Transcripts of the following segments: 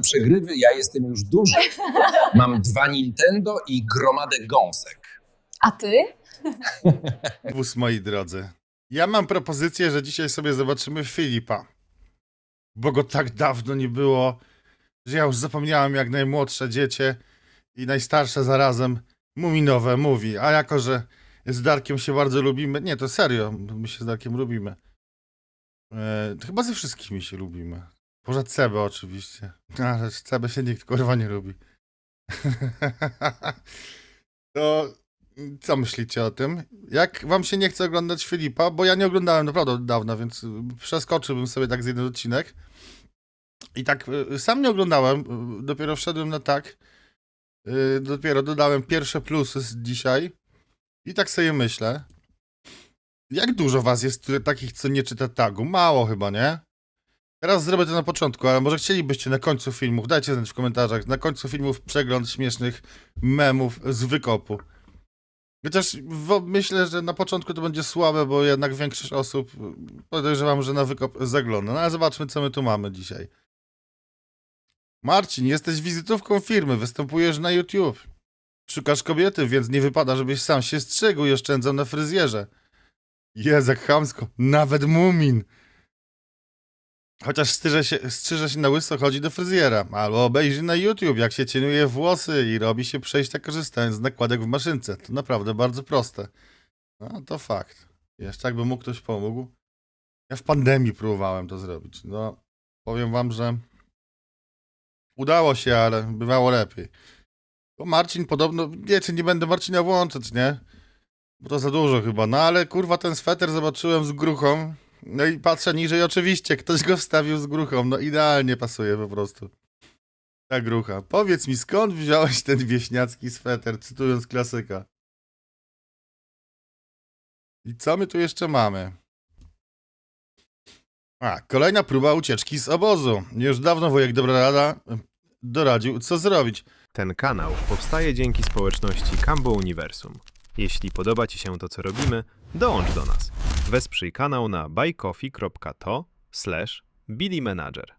Tam przegrywy, ja jestem już duży. Mam dwa Nintendo i gromadę gąsek. A ty? Wóz, moi drodzy. Ja mam propozycję, że dzisiaj sobie zobaczymy Filipa. Bo go tak dawno nie było, że ja już zapomniałem jak najmłodsze dziecię i najstarsze zarazem muminowe mówi. A jako, że z Darkiem się bardzo lubimy, nie, to serio, my się z Darkiem lubimy. E, to chyba ze wszystkimi się lubimy. Poza Cebę oczywiście. Ale z Cebę się nikt kurwa nie lubi. to co myślicie o tym? Jak wam się nie chce oglądać Filipa, bo ja nie oglądałem naprawdę od dawna, więc przeskoczyłbym sobie tak z jeden odcinek. I tak y, sam nie oglądałem, y, dopiero wszedłem na tak. Y, Dopiero dodałem pierwsze plusy z dzisiaj. I tak sobie myślę. Jak dużo was jest takich, co nie czyta tagu? Mało chyba, nie? Teraz zrobię to na początku, ale może chcielibyście na końcu filmów, dajcie znać w komentarzach, na końcu filmów przegląd śmiesznych memów z wykopu. Chociaż myślę, że na początku to będzie słabe, bo jednak większość osób podejrzewam, że na wykop zagląda. No ale zobaczmy, co my tu mamy dzisiaj. Marcin, jesteś wizytówką firmy, występujesz na YouTube. Szukasz kobiety, więc nie wypada, żebyś sam się strzegł i oszczędzał na fryzjerze. Jezek chamsko, nawet mumin. Chociaż strzyże się, strzyże się na łyso, chodzi do fryzjera. Albo obejrzy na YouTube, jak się cieniuje włosy i robi się przejścia korzystając z nakładek w maszynce. To naprawdę bardzo proste. No to fakt. Jeszcze jakby mu ktoś pomógł. Ja w pandemii próbowałem to zrobić. No, powiem wam, że udało się, ale bywało lepiej. Bo Marcin podobno, wiecie, nie będę Marcina włączać, nie? Bo to za dużo chyba. No ale kurwa ten sweter zobaczyłem z gruchą. No i patrzę niżej, oczywiście, ktoś go wstawił z gruchą. No idealnie pasuje po prostu. Ta grucha. Powiedz mi, skąd wziąłeś ten wieśniacki sweter, cytując klasyka? I co my tu jeszcze mamy? A, kolejna próba ucieczki z obozu. Już dawno wujek Dobra Rada e, doradził, co zrobić. Ten kanał powstaje dzięki społeczności Cambo Uniwersum. Jeśli podoba Ci się to, co robimy, dołącz do nas. Wesprzyj kanał na buycoffee.to slash billymanager.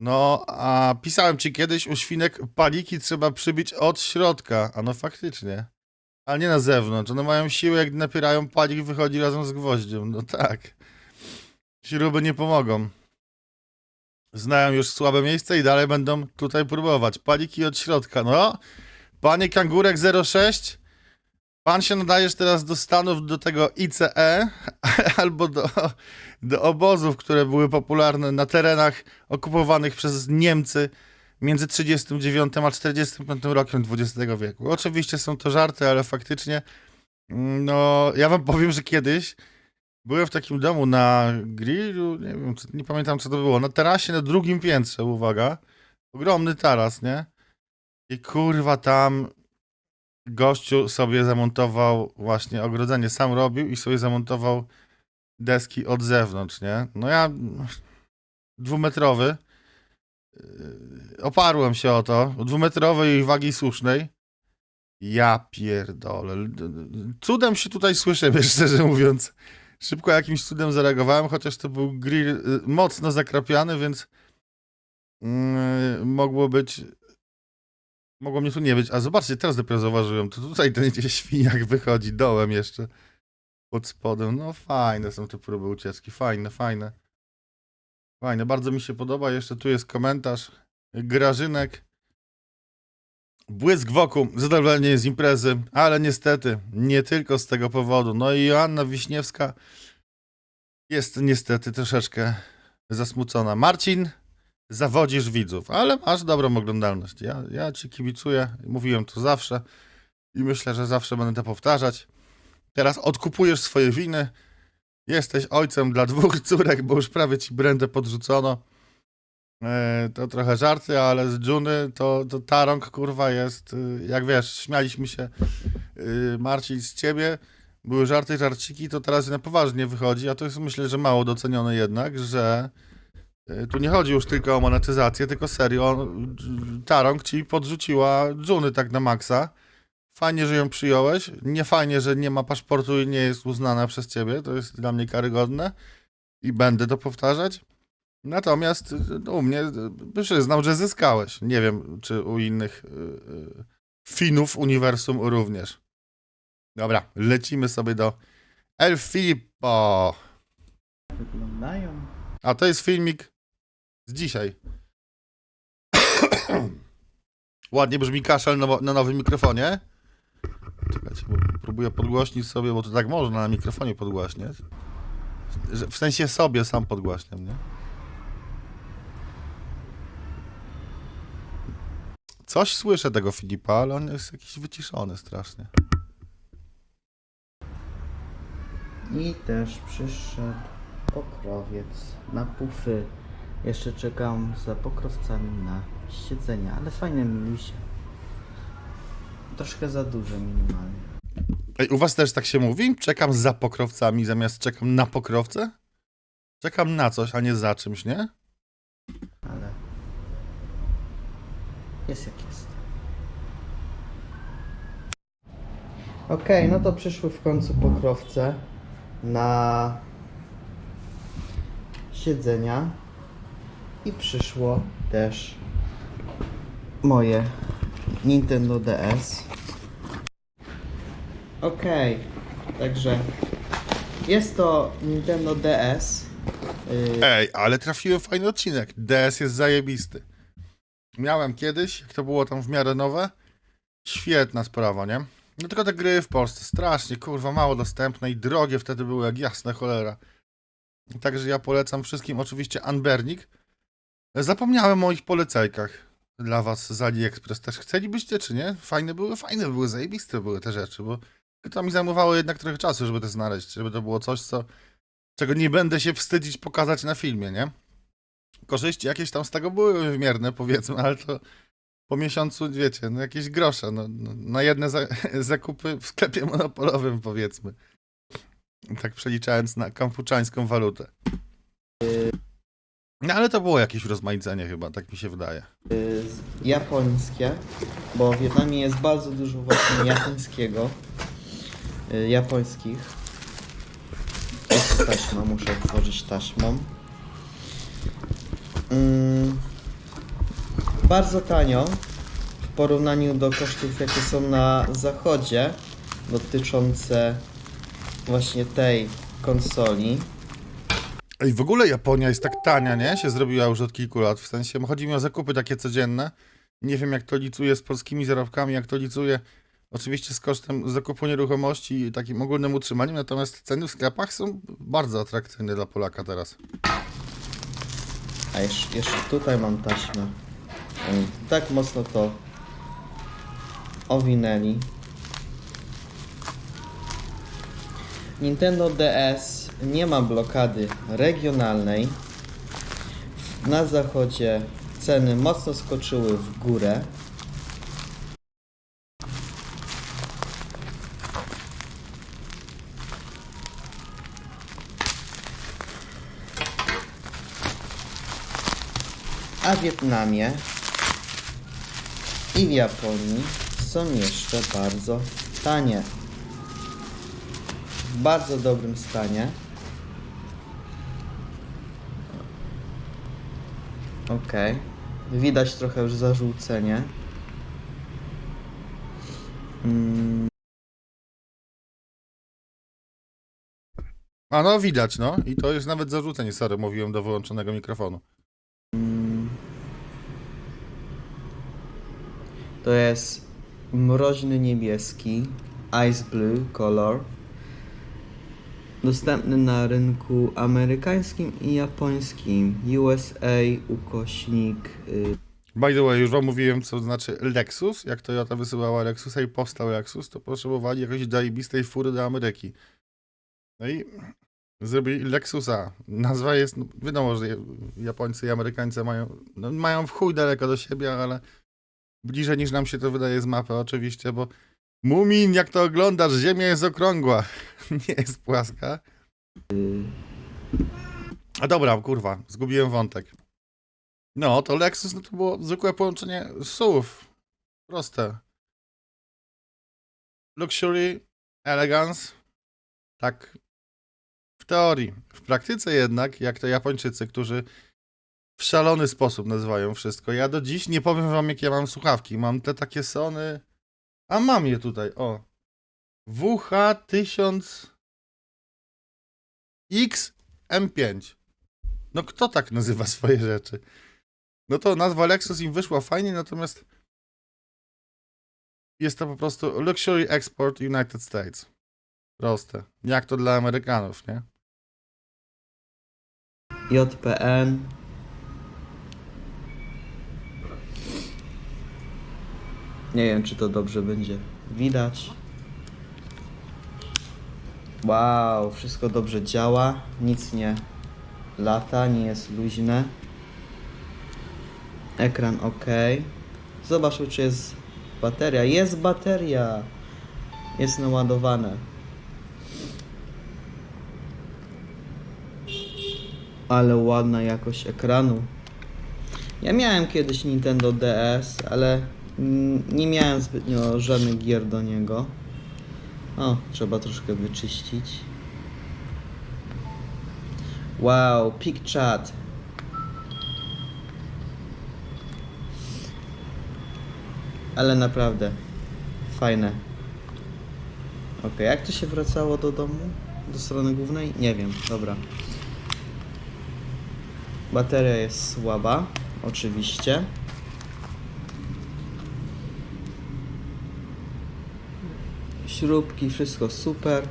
No, a pisałem ci kiedyś, u świnek paliki trzeba przybić od środka. A no faktycznie. Ale nie na zewnątrz. One mają siłę, jak napierają palik, wychodzi razem z gwoździem. No tak. Śruby nie pomogą. Znają już słabe miejsca i dalej będą tutaj próbować. Paliki od środka. No, panie Kangurek 06, pan się nadajesz teraz do Stanów, do tego ICE, albo do, do obozów, które były popularne na terenach okupowanych przez Niemcy między 39 a 45 rokiem XX wieku. Oczywiście są to żarty, ale faktycznie mm, no, ja wam powiem, że kiedyś byłem w takim domu na grillu, nie wiem, nie pamiętam co to było, na tarasie na drugim piętrze, uwaga. Ogromny taras, nie? I kurwa tam gościu sobie zamontował właśnie ogrodzenie, sam robił i sobie zamontował deski od zewnątrz, nie? No ja dwumetrowy oparłem się o to, dwumetrowej wagi słusznej. Ja pierdolę. Cudem się tutaj słyszę, wiesz, szczerze mówiąc. Szybko jakimś cudem zareagowałem, chociaż to był grill y, mocno zakrapiany, więc yy, mogło być mogło mnie tu nie być. A zobaczcie, teraz dopiero zauważyłem, to tutaj ten świniak wychodzi dołem jeszcze pod spodem. No fajne są te próby ucieczki, fajne, fajne. Fajne, bardzo mi się podoba. Jeszcze tu jest komentarz. Grażynek. Błysk wokół, zadowolenie z imprezy, ale niestety nie tylko z tego powodu. No i Joanna Wiśniewska jest niestety troszeczkę zasmucona. Marcin, zawodzisz widzów, ale masz dobrą oglądalność. Ja, ja ci kibicuję, mówiłem to zawsze i myślę, że zawsze będę to powtarzać. Teraz odkupujesz swoje winy. Jesteś ojcem dla dwóch córek, bo już prawie ci brandę podrzucono. E, to trochę żarty, ale z Juny to, to Tarong kurwa jest, y, jak wiesz, śmialiśmy się y, Marcin z ciebie, były żarty, żarciki, to teraz na poważnie wychodzi, a to jest myślę, że mało docenione jednak, że tu nie chodzi już tylko o monetyzację, tylko serio, Tarong ci podrzuciła Juny tak na maksa. Fajnie, że ją przyjąłeś. Nie fajnie, że nie ma paszportu i nie jest uznana przez ciebie. To jest dla mnie karygodne. I będę to powtarzać. Natomiast y, u mnie przyznam, że zyskałeś. Nie wiem, czy u innych y, y, Finów uniwersum również. Dobra, lecimy sobie do El Filippo. wyglądają. A to jest filmik z dzisiaj. Ładnie brzmi kaszel na, na nowym mikrofonie. Czekajcie, bo próbuję podgłośnić sobie, bo to tak można na mikrofonie podgłaśniać. W sensie sobie sam podgłaśniam, nie? Coś słyszę tego Filipa, ale on jest jakiś wyciszony strasznie. I też przyszedł pokrowiec na pufy. Jeszcze czekam za pokrowcami na siedzenia, ale fajne milusie. Troszkę za duże minimalnie. Ej, u was też tak się mówi? Czekam za pokrowcami zamiast czekam na pokrowce? Czekam na coś, a nie za czymś, nie? Ale jest jak jest. Okej, no to przyszły w końcu pokrowce na siedzenia i przyszło też moje Nintendo DS. Okej, także jest to Nintendo DS. Yy, Ej, ale trafiłem fajny odcinek. DS jest zajebisty. Miałem kiedyś, jak to było tam w miarę nowe. Świetna sprawa, nie? No tylko te gry w Polsce strasznie, kurwa, mało dostępne i drogie wtedy były jak jasna cholera. Także ja polecam wszystkim oczywiście Unbernik. Zapomniałem o ich polecajkach dla was z AliExpress. Też chcielibyście, czy nie? Fajne były, fajne były, zajebiste były te rzeczy, bo to mi zajmowało jednak trochę czasu, żeby to znaleźć, żeby to było coś, co czego nie będę się wstydzić pokazać na filmie, nie? Korzyści jakieś tam z tego były wymierne, powiedzmy, ale to po miesiącu, wiecie, no jakieś grosze, no, no, na jedne za, zakupy w sklepie monopolowym, powiedzmy. Tak przeliczając na kampuczańską walutę. No ale to było jakieś rozmaicenie chyba, tak mi się wydaje. y, japońskie, bo w Wietnamie jest bardzo dużo właśnie japońskiego, y, japońskich. Jest taśma, muszę otworzyć taśmą. Mm, bardzo tanio w porównaniu do kosztów, jakie są na zachodzie dotyczące właśnie tej konsoli. Ej, w ogóle Japonia jest tak tania, nie? Się zrobiła już od kilku lat. W sensie, chodzi mi o zakupy takie codzienne. Nie wiem, jak to licuje z polskimi zarobkami, jak to licuje oczywiście z kosztem zakupu nieruchomości i takim ogólnym utrzymaniem, natomiast ceny w sklepach są bardzo atrakcyjne dla Polaka teraz. A jeszcze, jeszcze tutaj mam taśmę. Tak mocno to owinęli. Nintendo DS nie ma blokady regionalnej. Na zachodzie ceny mocno skoczyły w górę. A w Wietnamie i w Japonii są jeszcze bardzo tanie. W bardzo dobrym stanie. Okej. Widać trochę już zarzucenie. Mm, A no, widać, no. I to jest nawet zarzucenie, sorry, mówiłem do wyłączonego mikrofonu. mm. To jest mroźny niebieski, ice blue color. Dostępny na rynku amerykańskim i japońskim. USA ukośnik y, By the way, już wam mówiłem, co znaczy Lexus. Jak Toyota wysyłała Lexusa i powstał Lexus, to potrzebowali jakiejś zajebistej fury do Ameryki. No i zrobili Lexusa. Nazwa jest, no, wiadomo, że Japońcy i Amerykańcy mają, no, mają w chuj daleko do siebie, ale bliżej niż nam się to wydaje z mapy oczywiście, bo Mumin, jak to oglądasz, ziemia jest okrągła, nie jest płaska. A dobra, kurwa, zgubiłem wątek. No, to Lexus no to było zwykłe połączenie SUV. Proste. Luxury, elegance. Tak w teorii. W praktyce jednak, jak to Japończycy, którzy w szalony sposób nazywają wszystko. Ja do dziś nie powiem wam, jakie mam słuchawki. Mam te takie Sony. A mam je tutaj, o. WH1000 XM5. No kto tak nazywa swoje rzeczy? No to nazwa Lexus im wyszła fajnie, natomiast jest to po prostu Luxury Export United States. Proste. Jak to dla Amerykanów, nie? JPN. Nie wiem, czy to dobrze będzie widać. Wow, wszystko dobrze działa. Nic nie lata, nie jest luźne. Ekran ok. Zobaczmy, czy jest bateria. Jest bateria! Jest naładowane. Ale ładna jakość ekranu. Ja miałem kiedyś Nintendo DS, ale nie miałem zbytnio żadnych gier do niego. O, trzeba troszkę wyczyścić. Wow, PicChat. Ale naprawdę fajne. Ok, jak to się wracało do domu? Do strony głównej? Nie wiem, dobra. Bateria jest słaba, oczywiście. Śrubki, wszystko super.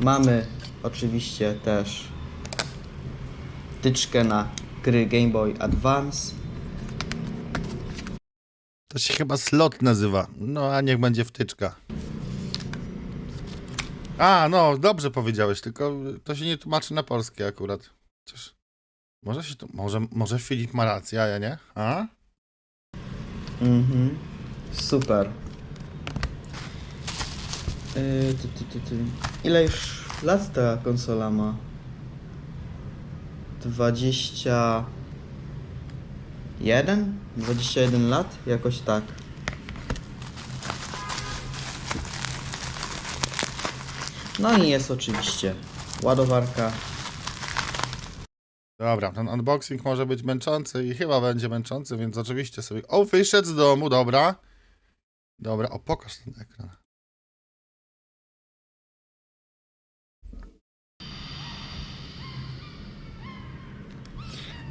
Mamy oczywiście też wtyczkę na gry Game Boy Advance. To się chyba slot nazywa. No, a niech będzie wtyczka. A, no, dobrze powiedziałeś, tylko to się nie tłumaczy na polskie akurat. Chociaż może się to, może, może Filip ma rację, a ja nie? A? Mhm. Super. Yy, ty, ty, ty, ty. Ile już lat ta konsola ma? 21? 21 lat? Jakoś tak. No i jest oczywiście ładowarka. Dobra, ten unboxing może być męczący i chyba będzie męczący, więc oczywiście sobie... O, wyszedł z domu, dobra. Dobra, o, pokaż ten ekran.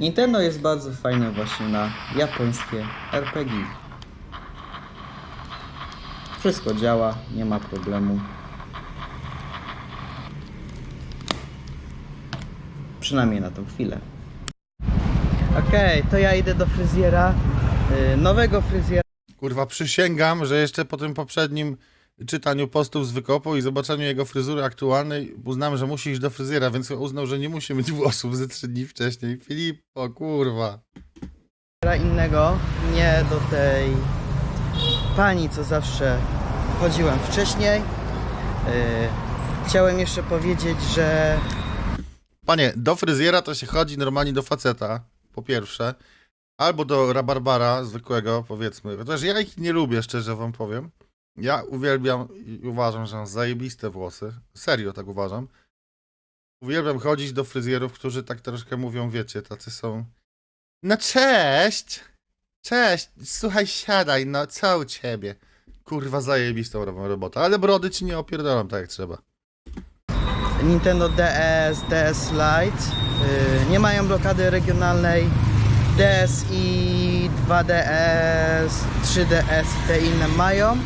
Nintendo jest bardzo fajne właśnie na japońskie RPG. Wszystko działa, nie ma problemu. Przynajmniej na tą chwilę. Okej, to ja idę do fryzjera. Yy, nowego fryzjera. Kurwa, przysięgam, że jeszcze po tym poprzednim czytaniu postów z wykopu i zobaczeniu jego fryzury aktualnej uznałem, że musi iść do fryzjera, więc uznał, że nie musi mieć włosów ze trzy dni wcześniej. Filip, o kurwa. innego, nie do tej pani, co zawsze chodziłem wcześniej. Yy, chciałem jeszcze powiedzieć, że Panie, do fryzjera to się chodzi normalnie do faceta, po pierwsze. Albo do rabarbara zwykłego, powiedzmy. Chociaż ja ich nie lubię, szczerze wam powiem. Ja uwielbiam i uważam, że mam zajebiste włosy. Serio tak uważam. Uwielbiam chodzić do fryzjerów, którzy tak troszkę mówią, wiecie, tacy są... No cześć! Cześć! Słuchaj, siadaj, no co u ciebie? Kurwa, zajebistą robią robotę, ale brody ci nie opierdalam tak jak trzeba. Nintendo DS, DS Lite yy, nie mają blokady regionalnej. DS i 2DS, 3DS i te inne mają.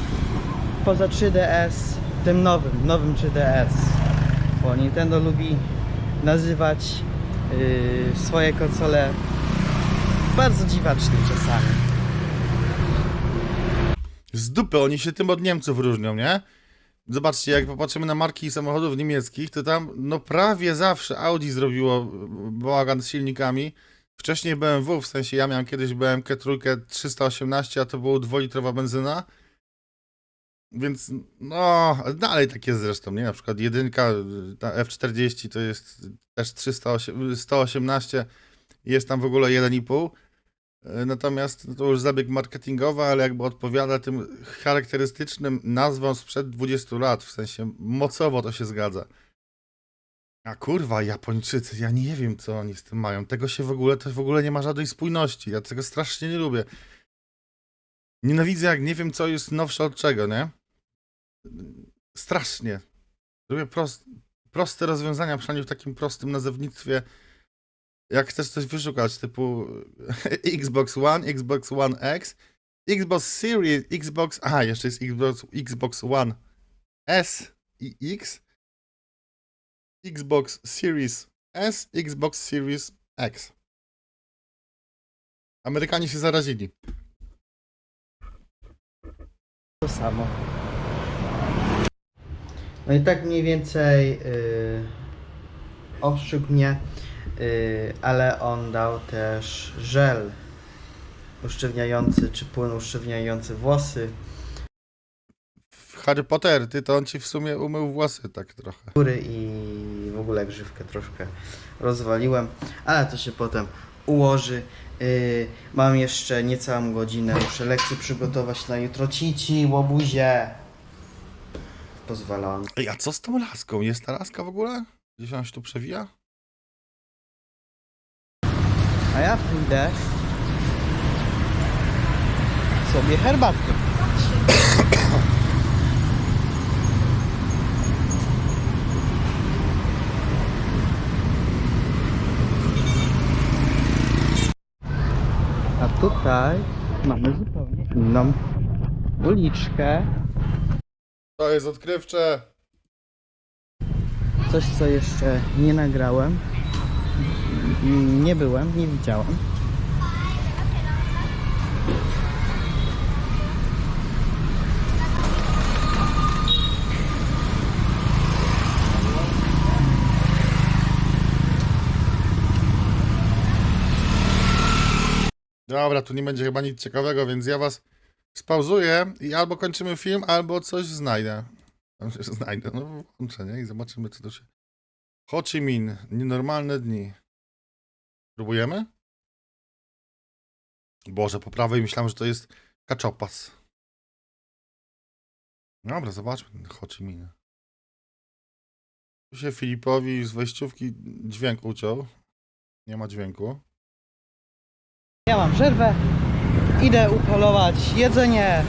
Poza 3DS, tym nowym, nowym 3DS. Bo Nintendo lubi nazywać yy, swoje konsole bardzo dziwacznie czasami. Z dupy, oni się tym od Niemców różnią, nie? Zobaczcie, jak popatrzymy na marki samochodów niemieckich, to tam no prawie zawsze Audi zrobiło bałagan z silnikami. Wcześniej BMW, w sensie ja miałem kiedyś BMK trójkę 318, a to była dwulitrowa benzyna. Więc no, dalej tak jest zresztą, nie? Na przykład jedynka, ta F40 to jest też 308, 118, jest tam w ogóle 1,5. E, Natomiast to już zabieg marketingowy, ale jakby odpowiada tym charakterystycznym nazwom sprzed 20 lat, w sensie mocowo to się zgadza. A kurwa, Japończycy, ja nie wiem, co oni z tym mają. Tego się w ogóle, to w ogóle nie ma żadnej spójności. Ja tego strasznie nie lubię. Nienawidzę, jak nie wiem, co jest nowsze od czego, nie? Strasznie. Lubię prost, proste rozwiązania, przynajmniej w takim prostym nazewnictwie. Jak chcesz coś wyszukać, typu Xbox One, Xbox One X, Xbox Series, Xbox... Aha, jeszcze jest Xbox, Xbox One S i X, Xbox Series S, Xbox Series X. Amerykanie się zarazili. To samo. No i tak mniej więcej yy, mnie, yy, ale on dał też żel usztywniający, czy płyn usztywniający włosy, W Harry Potter, ty to on ci w sumie umył włosy tak trochę. góry i w ogóle grzywkę troszkę rozwaliłem, ale to się potem ułoży. Yy, mam jeszcze niecałą godzinę, muszę lekcję przygotować na jutro. Cici, łobuzie. Pozwala on. Ej, a co z tą laską? Jest ta laska w ogóle? Gdzieś ona się tu przewija? A ja pójdę sobie herbatkę. Tutaj mamy zupełnie inną uliczkę. To jest odkrywcze. Coś, co jeszcze nie nagrałem. Nie byłem, nie widziałem. Dobra, tu nie będzie chyba nic ciekawego, więc ja was spauzuję i albo kończymy film, albo coś znajdę. Znajdę, no włączę, nie? I zobaczymy, co tu się... Ho Chi Minh, nienormalne dni. Próbujemy? Boże, po prawej myślałem, że to jest kaczopas. Dobra, zobaczmy Ho Chi Minh. Tu się Filipowi z wejściówki dźwięk uciął. Nie ma dźwięku. Ja mam przerwę. Idę upolować jedzenie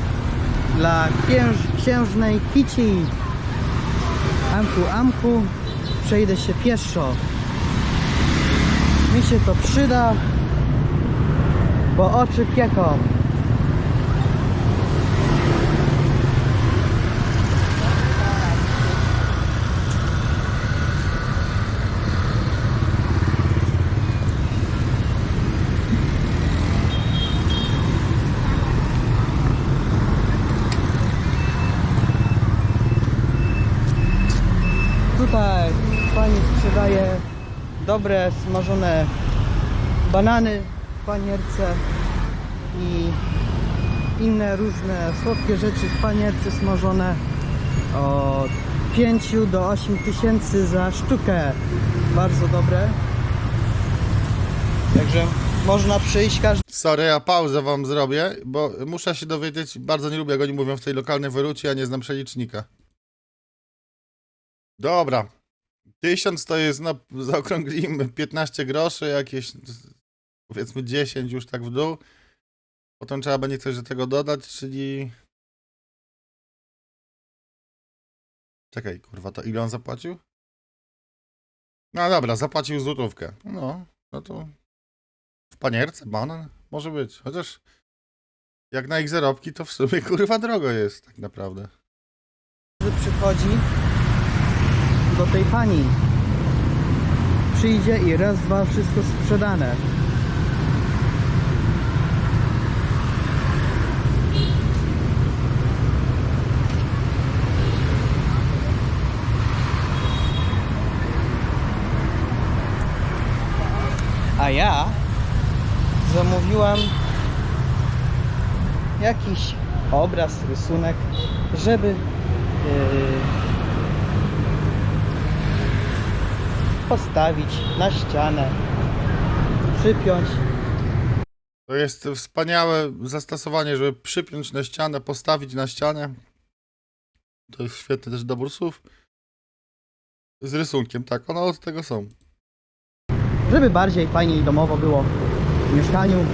dla księż, księżnej Kici. Amku, amku. Przejdę się pieszo. Mi się to przyda, bo oczy pieką. Tutaj pani sprzedaje dobre smażone banany w panierce i inne różne słodkie rzeczy w panierce smażone od 5 do 8 tysięcy za sztukę. Bardzo dobre. Także można przyjść każdy Sorry, ja pauzę wam zrobię, bo muszę się dowiedzieć, bardzo nie lubię, jak oni mówią w tej lokalnej walucie, ja nie znam przelicznika. Dobra. Tysiąc to jest, no, zaokrąglimy 15 groszy, jakieś powiedzmy 10 już tak w dół. Potem trzeba będzie coś do tego dodać, czyli... Czekaj, kurwa, to ile on zapłacił? No dobra, zapłacił złotówkę. No, no to w panierce banan może być. Chociaż jak na ich zarobki, to w sumie kurwa drogo jest tak naprawdę. przychodzi do tej pani. Przyjdzie i raz, dwa, wszystko sprzedane. A ja zamówiłam jakiś obraz, rysunek, żeby yy, postawić na ścianę, przypiąć. To jest wspaniałe zastosowanie, żeby przypiąć na ścianę, postawić na ścianę. To jest świetny też dobór słów. Z rysunkiem, tak, one od tego są. żeby bardziej fajniej domowo było w mieszkaniu.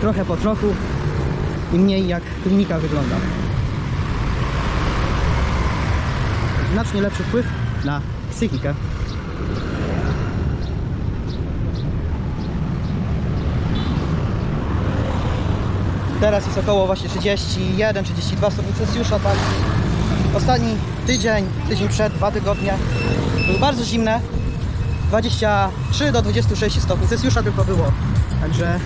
Trochę po trochu i mniej jak klinika wygląda. Znacznie lepszy wpływ na psychikę. Teraz jest około właśnie 31-32 stopni Celsjusza, tak. Ostatni tydzień, tydzień przed, dwa tygodnie były bardzo zimne, 23 do 26 stopni Celsjusza tylko było. Także.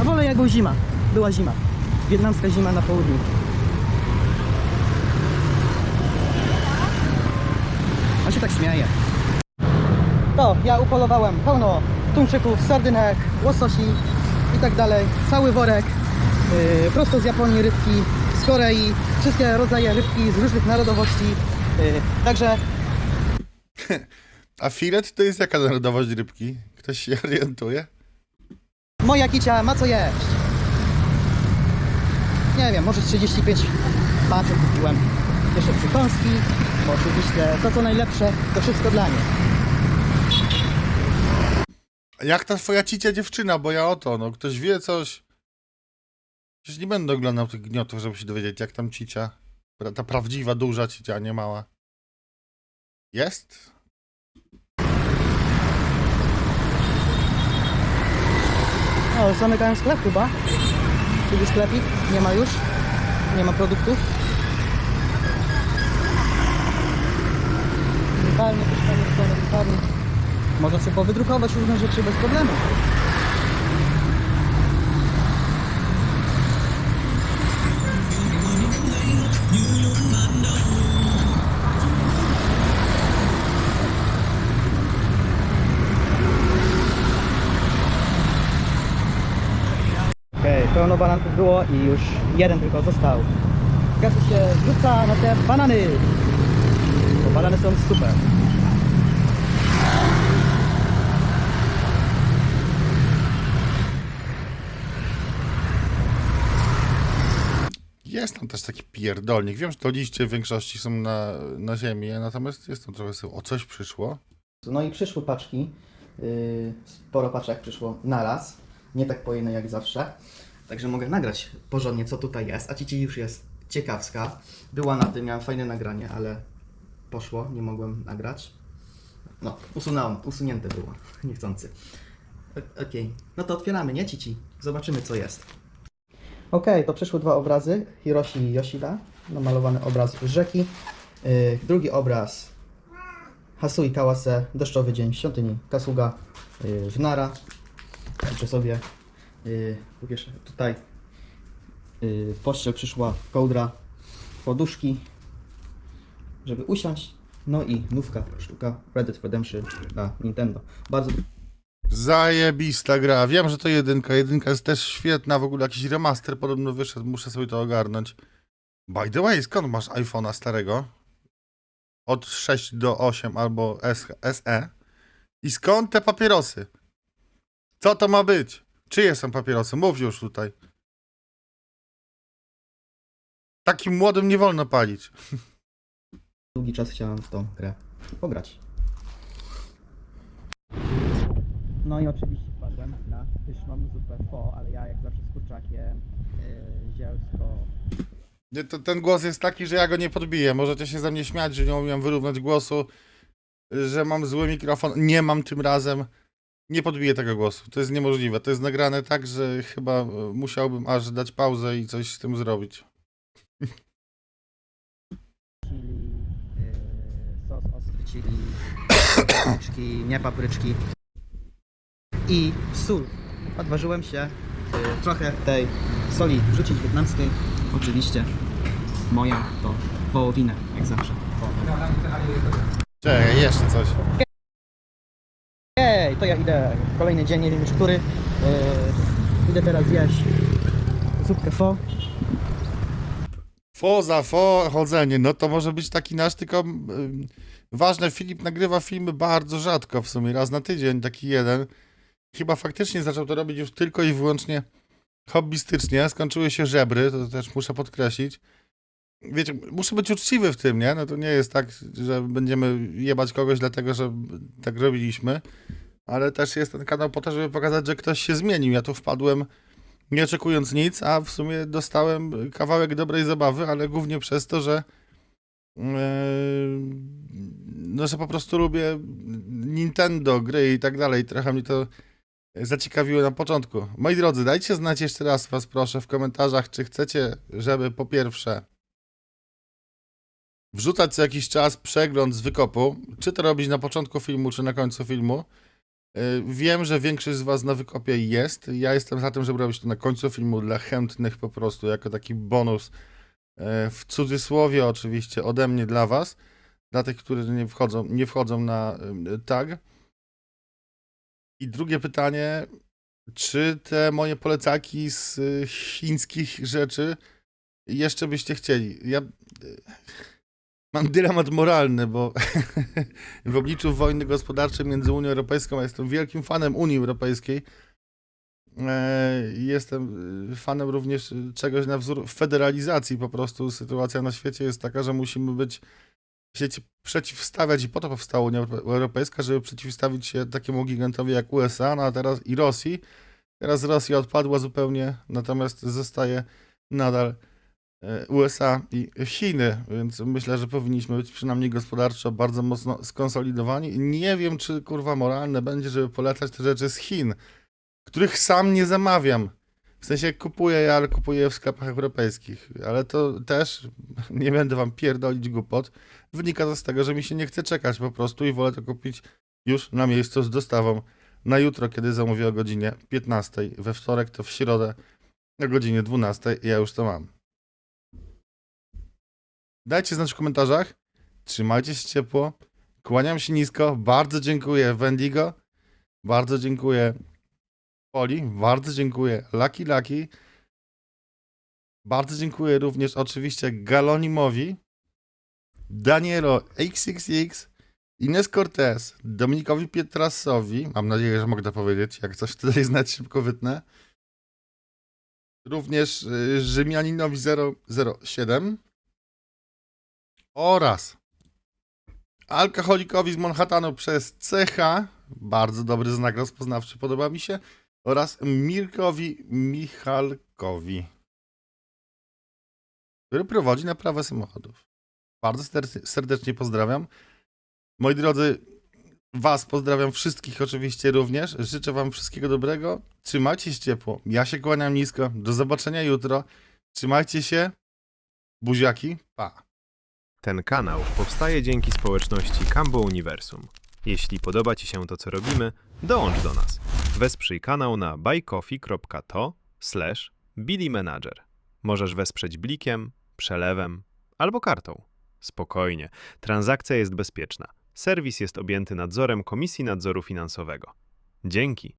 A wolę jak był zima. Była zima. Wietnamska zima na południu. A się tak śmieje. To ja upolowałem pełno tuńczyków, sardynek, łososi i tak dalej. Cały worek. Yy, prosto z Japonii rybki, z Korei, wszystkie rodzaje rybki z różnych narodowości. Yy, także A filet to jest jaka narodowość rybki? Ktoś się orientuje? Moja kicia ma co jeść. Nie wiem, może z 35 paczek kupiłem. Jeszcze przykąski, bo oczywiście to co najlepsze, to wszystko dla niej. Jak ta twoja cicia dziewczyna, bo ja o to, no ktoś wie coś. Przecież nie będę oglądał tych gniotów, żeby się dowiedzieć, jak tam cicia. Ta prawdziwa, duża cicia, a nie mała. Jest? No, zamykają sklep chyba. Czyli sklepik, nie ma już. Nie ma produktów. Totalnie, totalnie, totalnie, totalnie. Można sobie powydrukować różne rzeczy bez problemu. Okej, pełno bananków było i już jeden tylko został. Każdy się rzuca na te banany. Banany są super. Jest tam też taki pierdolnik. Wiem, że to liście w większości są na, na ziemi, natomiast jest tam trochę syfu. O, coś przyszło. No i przyszły paczki. Yy, sporo paczek przyszło naraz. Nie tak po jednej jak zawsze. Także mogę nagrać porządnie, co tutaj jest. A Cici już jest ciekawska. Była na tym, miałem fajne nagranie, ale poszło, nie mogłem nagrać. No, usunąłem, usunięte było, niechcący. Okej, no to otwieramy, nie Cici? Zobaczymy, co jest. Okej, to przyszły dwa obrazy. Hiroshi i Yoshida. Namalowany obraz rzeki. Yy, drugi obraz Hasui Kawase, deszczowy dzień w świątyni Kasuga yy, w Nara. Także sobie yy, tutaj yy, pościel przyszła kołdra, poduszki, żeby usiąść. No i nówka sztuka Red Dead Redemption na Nintendo. Bardzo Zajebista gra. Wiem, że to jedynka. Jedynka jest też świetna. W ogóle jakiś remaster podobno wyszedł. Muszę sobie to ogarnąć. By the way, skąd masz iPhone'a starego? Od 6 do 8 albo SE. I skąd te papierosy? Co to ma być? Czyje są papierosy? Mów już tutaj. Takim młodym nie wolno palić. długi czas chciałem w tą grę pograć. No i oczywiście wpadłem na pyszną zupę pho, ale ja jak zawsze z kurczakiem, yy, zielsko, Nie, to, ten głos jest taki, że ja go nie podbiję. Możecie się ze mnie śmiać, że nie umiem wyrównać głosu, że mam zły mikrofon. Nie mam tym razem. Nie podbiję tego głosu. To jest niemożliwe. To jest nagrane tak, że chyba e, musiałbym aż dać pauzę i coś z tym zrobić. Chili, papryczki, nie papryczki i sól. Odważyłem się yy, trochę tej soli wrzucić wietnamskiej. Oczywiście moja to wołowinę, jak zawsze. Czekaj, jeszcze coś. Ej, to ja idę kolejny dzień, nie wiem już który. Yy, idę teraz jeść zupkę pho. Fo za fo, chodzenie. No to może być taki nasz, tylko ym, ważne, Filip nagrywa filmy bardzo rzadko w sumie, raz na tydzień, taki jeden. Chyba faktycznie zaczął to robić już tylko i wyłącznie hobbystycznie. Skończyły się żebry, to też muszę podkreślić. wiecie, muszę być uczciwy w tym, nie? No to nie jest tak, że będziemy jebać kogoś dlatego, że tak robiliśmy, ale też jest ten kanał po to, żeby pokazać, że ktoś się zmienił. Ja tu wpadłem nie oczekując nic, a w sumie dostałem kawałek dobrej zabawy, ale głównie przez to, że no, że po prostu lubię Nintendo, gry i tak dalej. Trochę mnie to zaciekawiło na początku. Moi drodzy, dajcie znać jeszcze raz was proszę w komentarzach, czy chcecie, żeby po pierwsze wrzucać co jakiś czas przegląd z wykopu, czy to robić na początku filmu, czy na końcu filmu. Eee, Wiem, że większość z was na wykopie jest. Ja jestem za tym, żeby robić to na końcu filmu dla chętnych po prostu, jako taki bonus w cudzysłowie oczywiście ode mnie dla was, dla tych, którzy nie wchodzą, nie wchodzą na e, tag. I drugie pytanie, czy te moje polecaki z e, chińskich rzeczy jeszcze byście chcieli? Ja e, mam dylemat moralny, bo w obliczu wojny gospodarczej między Unią Europejską, a jestem wielkim fanem Unii Europejskiej, E, Jestem y, fanem również y, czegoś na wzór federalizacji. Po prostu sytuacja na świecie jest taka, że musimy być ci- przeciwstawiać i po to powstała Unia Euro- Europejska, żeby przeciwstawić się takiemu gigantowi jak USA, no a teraz i Rosji. Teraz Rosja odpadła zupełnie, natomiast zostaje nadal e, USA i Chiny, więc myślę, że powinniśmy być przynajmniej gospodarczo bardzo mocno skonsolidowani. Nie wiem, czy kurwa moralne będzie, żeby polecać te rzeczy z Chin których sam nie zamawiam. W sensie kupuję je, ale kupuję w sklepach europejskich. Ale to też, nie będę wam pierdolić głupot, wynika to z tego, że mi się nie chce czekać po prostu i wolę to kupić już na miejscu z dostawą na jutro, kiedy zamówię o godzinie 15. We wtorek to w środę o godzinie 12. Ja już to mam. Dajcie znać w komentarzach. Trzymajcie się ciepło. Kłaniam się nisko. Bardzo dziękuję Wendigo. Bardzo dziękuję Poli, bardzo dziękuję. Lucky Lucky. Bardzo dziękuję również oczywiście Galonimowi, Danielo XXX, Ines Cortez, Dominikowi Pietrasowi. Mam nadzieję, że mogę powiedzieć. Jak coś tutaj znać, szybko wytnę. Również y, Rzymianinowi 007 oraz alkoholikowi z Manhattanu przez CH. Bardzo dobry znak rozpoznawczy, podoba mi się oraz Mirkowi Michalkowi, który prowadzi naprawę samochodów. Bardzo ser- serdecznie pozdrawiam. Moi drodzy, Was pozdrawiam wszystkich oczywiście również. Życzę Wam wszystkiego dobrego. Trzymajcie się ciepło. Ja się kłaniam nisko. Do zobaczenia jutro. Trzymajcie się. Buziaki. Pa. Ten kanał powstaje dzięki społeczności Cambo Uniwersum. Jeśli podoba Ci się to, co robimy, dołącz do nas. Wesprzyj kanał na buycoffee.to slash Manager. Możesz wesprzeć blikiem, przelewem albo kartą. Spokojnie, transakcja jest bezpieczna. Serwis jest objęty nadzorem Komisji Nadzoru Finansowego. Dzięki.